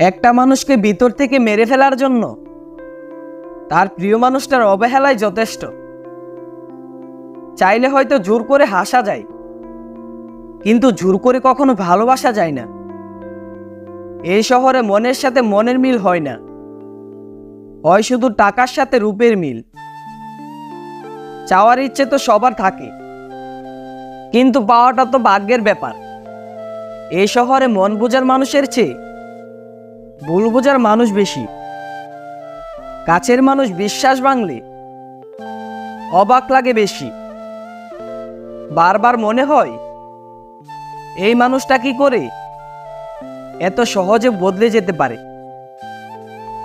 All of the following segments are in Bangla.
একটা মানুষকে ভিতর থেকে মেরে ফেলার জন্য। তার প্রিয় মানুষটার অবহেলায় যথেষ্ট। চাইলে হয়তো জোর করে হাসা যায়। কিন্তু জোর করে কখনো ভালোবাসা যায় না। এই শহরে মনের সাথে মনের মিল হয় না। হয় শুধু টাকার সাথে রূপের মিল। চাওয়ার ইচ্ছে তো সবার থাকে। কিন্তু পাওয়াটা তো ভাগ্যের ব্যাপার। এই শহরে মন বোঝার মানুষের চেয়ে ভুল বোঝার মানুষ বেশি। কাছের মানুষ বিশ্বাস ভাঙলে অবাক লাগে বেশি। বারবার মনে হয়, এই মানুষটা কি করে এত সহজে বদলে যেতে পারে?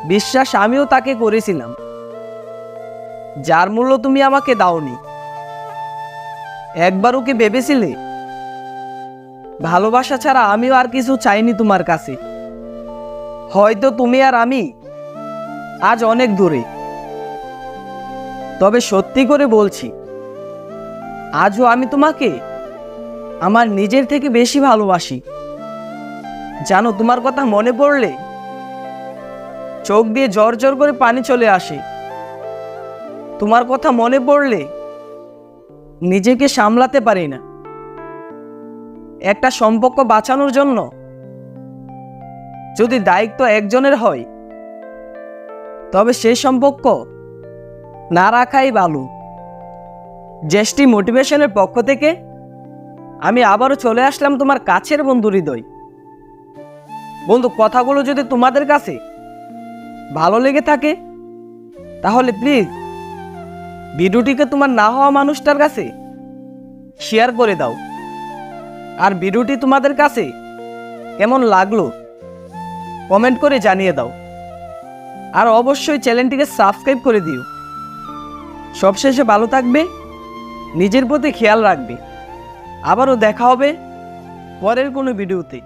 বিশ্বাস আমিও তাকে করেছিলাম। যার মূল্য তুমি আমাকে দাওনি। একবার ওকে ভেবেছিলে, ভালোবাসা ছাড়া আমিও আর কিছু চাইনি তোমার কাছে। হয়তো তুমি আর আমি আজ অনেক দূরে। তবে সত্যি করে বলছি, আজও আমি তোমাকে আমার নিজের থেকে বেশি ভালোবাসি। জানো, তোমার কথা মনে পড়লে চোখ দিয়ে জ্বর জ্বর করে পানি চলে আসে। তোমার কথা মনে পড়লে নিজেকে সামলাতে পারি না। একটা সম্পর্ক বাঁচানোর জন্য যদি দায়িত্ব একজনের হয়, তবে সে সম্পর্ক না রাখাই ভালো। জ্যেষ্ঠী মোটিভেশনের পক্ষ থেকে আমি আবারও চলে আসলাম তোমার কাছের বন্ধু হৃদয়। বন্ধু, কথাগুলো যদি তোমাদের কাছে ভালো লেগে থাকে, তাহলে প্লিজ ভিডিওটিকে তোমার না হওয়া মানুষটার কাছে শেয়ার করে দাও। আর ভিডিওটি তোমাদের কাছে কেমন লাগল কমেন্ট করে জানিয়ে দাও। আর অবশ্যই চ্যানেলটিকে সাবস্ক্রাইব করে দিও। সবশেষে ভালো থাকবে, নিজের প্রতি খেয়াল রাখবে। আবারও দেখা হবে পরের কোনো ভিডিওতে।